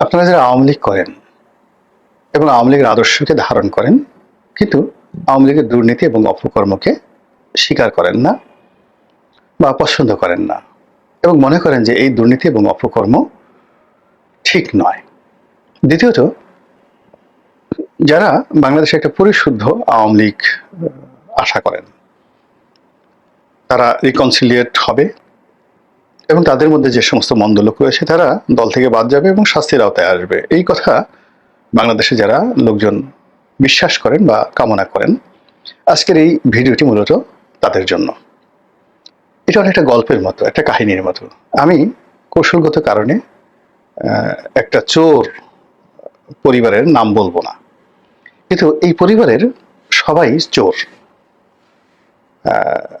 আপনারা যারা আওয়ামী লীগ করেন এবং আওয়ামী লীগের আদর্শকে ধারণ করেন, কিন্তু আওয়ামী লীগের দুর্নীতি এবং অপকর্মকে স্বীকার করেন না বা পছন্দ করেন না এবং মনে করেন যে এই দুর্নীতি এবং অপকর্ম ঠিক নয়। দ্বিতীয়ত, যারা বাংলাদেশে একটা পরিশুদ্ধ আওয়ামী লীগ আশা করেন, তারা রিকনসিলিয়েট হবে এবং তাদের মধ্যে যে সমস্ত মন্দ লোক রয়েছে, তারা দল থেকে বাদ যাবে এবং শাস্তির আওতায় আসবে। এই কথা বাংলাদেশে যারা লোকজন বিশ্বাস করেন বা কামনা করেন, আজকের এই ভিডিওটি মূলত তাদের জন্য। এটা অনেকটা গল্পের মতো, একটা কাহিনীর মতো। আমি কৌশলগত কারণে একটা চোর পরিবারের নাম বলব না। কিন্তু এই পরিবারের সবাই চোর।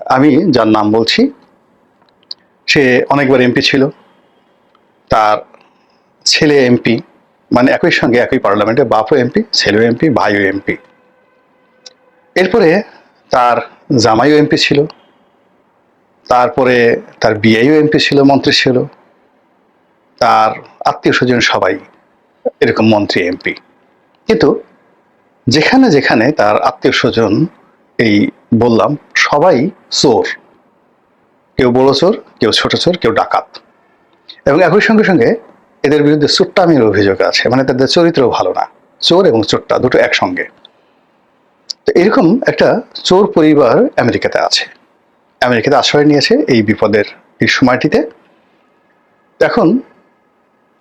আমি যার নাম বলছি সে অনেকবার এমপি ছিল। তার ছেলে এমপি মানে একই সঙ্গে একই পার্লামেন্টে বাপও এমপি ছেলেও এমপি ভাইও এমপি এরপরে তার জামাইও এমপি ছিল। তারপরে তার বিয়েও এমপি ছিল, মন্ত্রী ছিল। তার আত্মীয় স্বজন সবাই এরকম মন্ত্রী এমপি কিন্তু যেখানে যেখানে তার আত্মীয় স্বজন এই বললাম, সবাই চোর। কেউ বড় চোর, কেউ ছোট চোর, কেউ ডাকাত। এবং একই সঙ্গে সঙ্গে এদের বিরুদ্ধে চোট্টামির অভিযোগ আছে মানে তাদের চরিত্র ভালো না। চোর এবং চোট্টা দুটো একসঙ্গে। তো এরকম একটা চোর পরিবার আমেরিকাতে আছে। আমেরিকাতে আশ্রয় নিয়েছে এই বিপদের এই সময়টিতে। এখন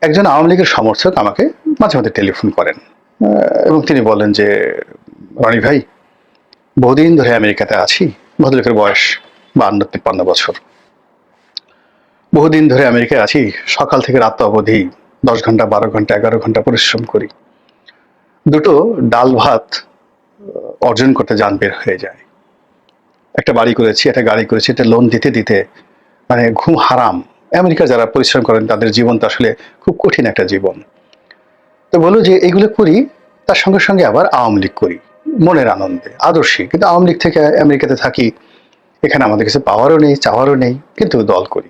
একজন আওয়ামী লীগের সমর্থক আমাকে মাঝে মাঝে টেলিফোন করেন। এবং তিনি বলেন যে, রনি ভাই, বহুদিন ধরে আমেরিকাতে আছি, ভদ্রলোকের বয়স বান্ন তিপ্পান্ন বছর। বহুদিন ধরে আমেরিকায় আছি, সকাল থেকে রাত অবধি দশ ঘণ্টা, বারো ঘণ্টা, এগারো ঘণ্টা পরিশ্রম করি। দুটো ডাল ভাত অর্জন করতে যান বের হয়ে যায়। একটা বাড়ি করেছি, একটা গাড়ি করেছি, একটা লোন দিতে দিতে মানে ঘুম হারাম। আমেরিকা যারা পরিশ্রম করেন, তাদের জীবন তো আসলে খুব কঠিন একটা জীবন। তো বলো যে এগুলো করি, তার সঙ্গে সঙ্গে আবার আওয়ামী লীগ করি, মনের আনন্দে, আদর্শী। কিন্তু আওয়ামী লীগ থেকে আমেরিকাতে থাকি এখানে আমাদের কাছে পাওয়ারও নেই, চাওয়ারও নেই, কিন্তু দল করি।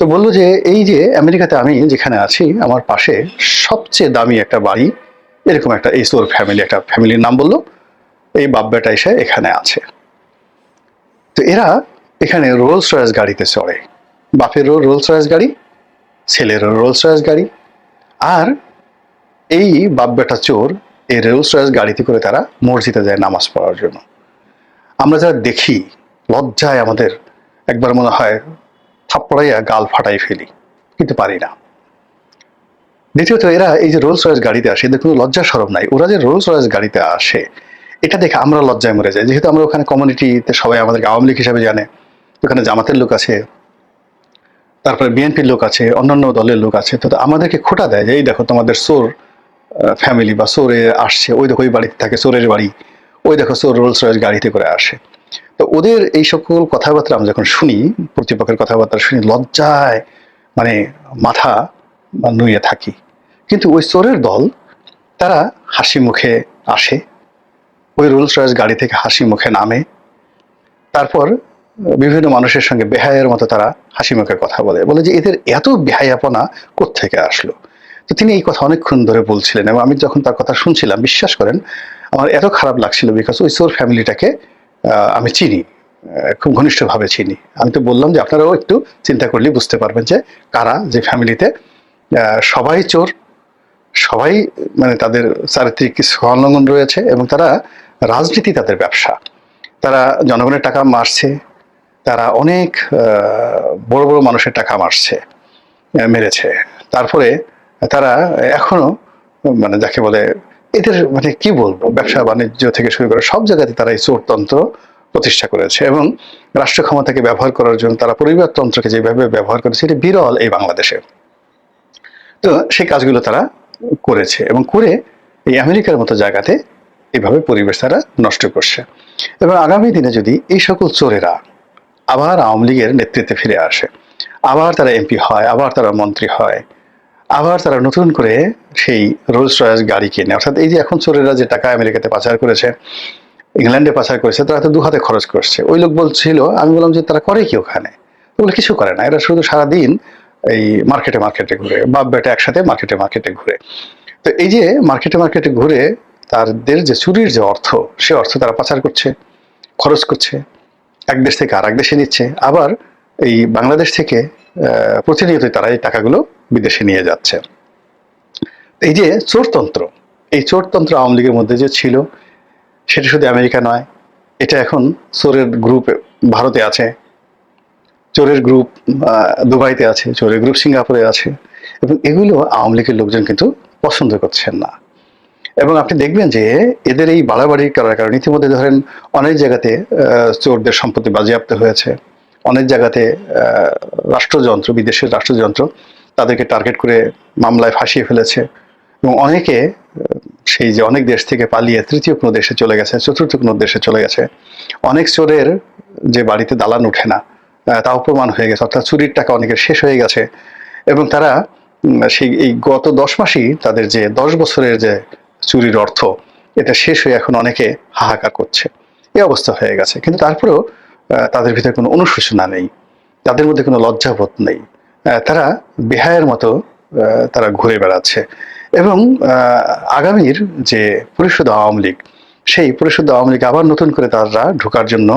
তো বলল যে, এই যে আমেরিকাতে আমি যেখানে আছি, আমার পাশে সবচেয়ে দামি একটা বাড়ি, এরকম একটা এই সোর ফ্যামিলি একটা ফ্যামিলির নাম বলল, এই বাপ বেটা এসে এখানে আছে। তো এরা এখানে রোলস রয়েস গাড়িতে চড়ে। বাপেরও রোলস রয়েস গাড়ি ছেলেরও রোলস রয়েস গাড়ি, আর এই বাপ বেটা চোর, এই রোলস রয়েস গাড়িতে করে তারা মসজিদে যায় নামাজ পড়ার জন্য। আমরা যারা দেখি লজ্জায় আমাদের একবার মনে হয় থাপ্পড়াইয়া গাল ফাটাই ফেলি, কিন্তু পারি না। দ্বিতীয়ত, এরা এই যে রোলস রয়েস গাড়িতে আসে, এদের কোনো লজ্জা সরব নাই। ওরা যে রোলস রয়েস গাড়িতে আসে, এটা দেখে আমরা লজ্জায় মরে যাই। যেহেতু আমরা ওখানে কমিউনিটিতে সবাই আমাদেরকে আওয়ামী লীগ হিসাবে জানে, ওখানে জামাতের লোক আছে, তারপরে বিএনপির লোক আছে, অন্যান্য দলের লোক আছে, তো আমাদেরকে খোটা দেয় যে, এই দেখো, তোমাদের সোর ফ্যামিলি বা সোরে আসছে, ওই দেখো, ওই বাড়িতে থাকে সোরের বাড়ি, ওই দেখো সোর রোলস রয়েস গাড়িতে করে আসে। তো ওদের এই সকল কথাবার্তা আমি যখন শুনি, প্রতিপক্ষের কথাবার্তা শুনি, লজ্জায় মানে মাথা নুয়ে থাকি। কিন্তু ওই চোরের দল, তারা হাসি মুখে আসে। ওই রোলস রয়েস গাড়ি থেকে হাসি মুখে নামে। তারপর বিভিন্ন মানুষের সঙ্গে বেহায়ের মতো তারা হাসি মুখে কথা বলে। বলে যে, এদের এত বেহায়াপনা কোত্থেকে আসলো? তো তিনি এই কথা অনেকক্ষণ ধরে বলছিলেন এবং আমি যখন তার কথা শুনছিলাম, বিশ্বাস করেন, আমার এত খারাপ লাগছিল বিকজ ওই চোর ফ্যামিলিটাকে আমি চিনি খুব ঘনিষ্ঠভাবে চিনি। আমি তো বললাম যে আপনারাও একটু চিন্তা করলে বুঝতে পারবেন যে কারা, যে ফ্যামিলিতে সবাই চোর, সবাই মানে তাদের চারিত্রিক অলঙ্ঘন রয়েছে এবং তারা রাজনীতি তাদের ব্যবসা। তারা জনগণের টাকা মারছে, তারা অনেক বড় বড় মানুষের টাকা মারছে মেরেছে। তারপরে তারা এখনও মানে যাকে বলে এদের মানে কি বলব? ব্যবসা, বাণিজ্য থেকে শুরু করে সব জায়গাতে তারা এই চোরতন্ত্র প্রতিষ্ঠা করেছে এবং রাষ্ট্র ক্ষমতাকে ব্যবহার করার জন্য তারা পরিবারতন্ত্রকে যেভাবে ব্যবহার করেছে, এটা বিরল এই বাংলাদেশে। তো সেই কাজগুলো তারা করেছে এবং করে এই আমেরিকার মতো জায়গাতে এভাবে পরিবেশ তারা নষ্ট করছে। এবং আগামী দিনে যদি এই সকল চোরেরা আবার আওয়ামী লীগের নেতৃত্বে ফিরে আসে, আবার তারা এমপি হয়, আবার তারা মন্ত্রী হয় আবার তারা নতুন করে সেই রোলস রয়েস গাড়ি কিনে। অর্থাৎ এই যে এখন চোরেরা যে টাকা আমেরিকাতে পাচার করেছে, ইংল্যান্ডে পাচার করেছে, তারা তো দু হাতে খরচ করছে। ওই লোক বলছিল, আমি বললাম যে, তারা করে কি ওখানে? ওগুলো কিছু করে না। এরা শুধু সারাদিন এই মার্কেটে মার্কেটে ঘুরে, বাপ বেটা একসাথে মার্কেটে মার্কেটে ঘুরে। তো এই যে মার্কেটে মার্কেটে ঘুরে, তাদের যে চুরির যে অর্থ, সে অর্থ তারা পাচার করছে, খরচ করছে। এক দেশ থেকে আর এক দেশে নিচ্ছে। আবার এই বাংলাদেশ থেকে প্রতিনিয়তই তারা এই টাকাগুলো বিদেশে নিয়ে যাচ্ছে। এই যে চোরতন্ত্র, এই চোরতন্ত্র আওয়ামী লীগের মধ্যে যে ছিল, সেটা শুধু আমেরিকা নয়, এটা এখন চোরের গ্রুপ ভারতে আছে, চোরের গ্রুপ দুবাইতে আছে, চোরের গ্রুপ সিঙ্গাপুরে আছে, এবং এগুলো আওয়ামী লীগের লোকজন কিন্তু পছন্দ করছেন না। এবং আপনি দেখবেন যে এদের এই বাড়াবাড়ি করার কারণে ইতিমধ্যে ধরেন অনেক জায়গাতে চোরদের সম্পত্তি বাজেয়াপ্ত হয়েছে। অনেক জায়গাতে রাষ্ট্রযন্ত্র, বিদেশের রাষ্ট্রযন্ত্র তাদেরকে টার্গেট করে মামলায় ফাঁসিয়ে ফেলেছে এবং অনেকে সেই যে অনেক দেশ থেকে পালিয়ে তৃতীয় কোনো দেশে চলে গেছে, চতুর্থ কোনো দেশে চলে গেছে, অনেক চোরের যে বাড়িতে দালান ওঠে না তাও প্রমাণ হয়ে গেছে। অর্থাৎ চুরির টাকা অনেকের শেষ হয়ে গেছে এবং তারা সেই এই গত দশ মাসই তাদের যে দশ বছরের যে চুরির অর্থ, এটা শেষ হয়ে এখন অনেকে হাহাকার করছে। এই অবস্থা হয়ে গেছে। কিন্তু তারপরেও তাদের ভিতরে কোনো অনুশোচনা নেই, তাদের মধ্যে কোনো লজ্জাবোধ নেই। তারা বেহায়ের মতো তারা ঘুরে বেড়াচ্ছে এবং আগামীর যে পরিষদ আওয়ামী লীগ, সেই পরিষদ আওয়ামী লীগ আবার নতুন করে তারা ঢোকার জন্য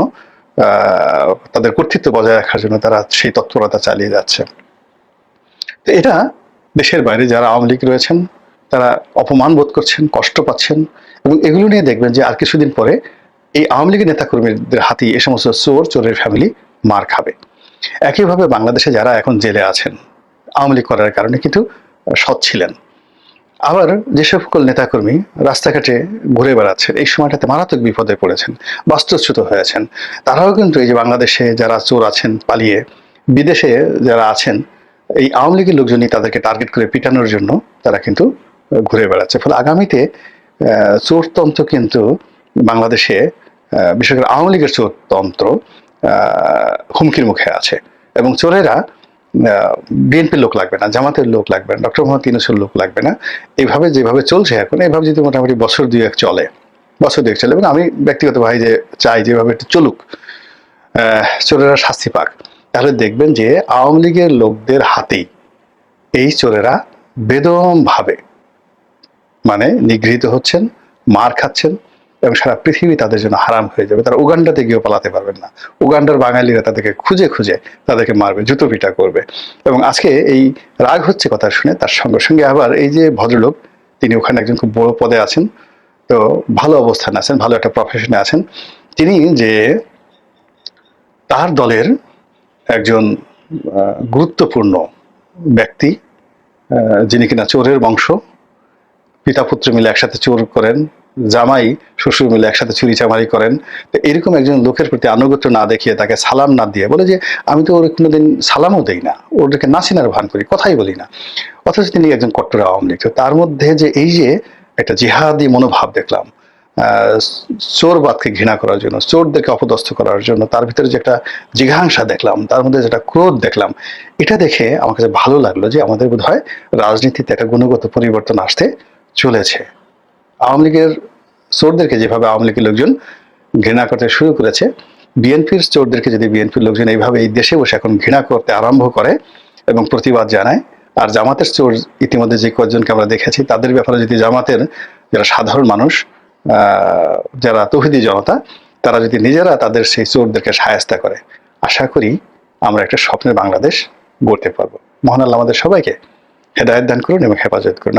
তাদের কর্তৃত্ব বজায় রাখার জন্য তারা সেই তৎপরতা চালিয়ে যাচ্ছে। তো এটা দেশের বাইরে যারা আওয়ামী লীগ রয়েছেন, তারা অপমান বোধ করছেন, কষ্ট পাচ্ছেন এবং এগুলো নিয়ে দেখবেন যে আর কিছুদিন পরে এই আওয়ামী লীগের নেতাকর্মীদের হাতেই এ সমস্ত চোর চোরের ফ্যামিলি মার খাবে। একইভাবে বাংলাদেশে যারা এখন জেলে আছেন, আওয়ামী লীগ করার কারণে কিন্তু সৎ ছিলেন। আবার যে সকল নেতাকর্মী রাস্তাঘাটে ঘুরে বেড়াচ্ছেন, এই সময়টাতে মারাত্মক বিপদে পড়েছেন, বাস্তুচ্যুত হয়েছেন। তারাও কিন্তু এই যে বাংলাদেশে যারা চোর আছেন পালিয়ে, বিদেশে যারা আছেন, এই আওয়ামী লীগের লোকজনই তাদেরকে টার্গেট করে পিটানোর জন্য তারা কিন্তু ঘুরে বেড়াচ্ছে। ফলে আগামীতে চোরতন্ত্র কিন্তু বাংলাদেশে বিশেষ করে আওয়ামী লীগের চোরতন্ত্র আহ, হুমকির মুখে আছে। এবং চোরেরা বিএনপির লোক লাগবে না জামাতের লোক লাগবে না ডক্টর মোহাম্মদ ইউনুসের লোক লাগবে না। এইভাবে যেভাবে চলছে এখন এইভাবে যদি মোটামুটি বছর দুয়েক চলে বছর দুয়েক চলে এবং আমি ব্যক্তিগতভাবে যে চাই যেভাবে একটু চলুক চোরেরা শাস্তি পাক। তাহলে দেখবেন যে আওয়ামী লীগের লোকদের হাতেই এই চোরেরা বেদমভাবে মানে নিগৃহীত হচ্ছেন মার খাচ্ছেন এবং সারা পৃথিবী তাদের জন্য হারাম হয়ে যাবে। তারা উগান্ডাতে গিয়েও পালাতে পারবেন না। উগান্ডার বাঙালিরা তাদেরকে খুঁজে খুঁজে তাদেরকে মারবে, জুতো পিটা করবে। এবং আজকে এই রাগ হচ্ছে কথা শুনে, তার সঙ্গে সঙ্গে আবার এই যে ভদ্রলোক, তিনি ওখানে একজন খুব বড় পদে আছেন, তো ভালো অবস্থানে আছেন, ভালো একটা প্রফেশনে আছেন। তিনি যে তার দলের একজন গুরুত্বপূর্ণ ব্যক্তি যিনি কিনা চোরের বংশ পিতা পুত্র মিলে একসাথে চোর করেন জামাই, শ্বশুর মিলে একসাথে চুরি চামারি করেন। তো এরকম একজন লোকের প্রতি আনুগত্য না দেখিয়ে তাকে সালাম না দিয়ে বলে যে, আমি তো ওর কোনোদিন সালামও দেই না। ওদেরকে নাসিনার ভান করি, কথাই বলি না। অথচ তিনি একজন কট্টর আওয়ামী লীগ। তার মধ্যে যে এই যে একটা জিহাদি মনোভাব দেখলাম চোরবাদকে ঘৃণা করার জন্য, চোরদেরকে অপদস্থ করার জন্য, তার ভিতরে যে একটা জিঘাংসা দেখলাম, তার মধ্যে যেটা ক্রোধ দেখলাম, এটা দেখে আমার কাছে ভালো লাগল যে আমাদের বোধ হয় রাজনীতিতে একটা গুণগত পরিবর্তন আসতে চলেছে। আওয়ামী লীগের চোরদেরকে যেভাবে আওয়ামী লীগের লোকজন ঘৃণা করতে শুরু করেছে, বিএনপির চোরদেরকে যদি বিএনপির লোকজন এইভাবে এই দেশে বসে এখন ঘৃণা করতে আরম্ভ করে এবং প্রতিবাদ জানায়, আর জামাতের চোর ইতিমধ্যে যে কয়েকজনকে আমরা দেখেছি, তাদের ব্যাপারে যদি জামাতের যারা সাধারণ মানুষ যারা তহিদি জনতা, তারা যদি নিজেরা তাদের সেই চোরদেরকে সায়স্তা করে, আশা করি আমরা একটা স্বপ্নের বাংলাদেশ গড়তে পারব। মহান আল্লাহ আমাদের সবাইকে হেদায়ত দান করুন এবং হেফাজত করুন।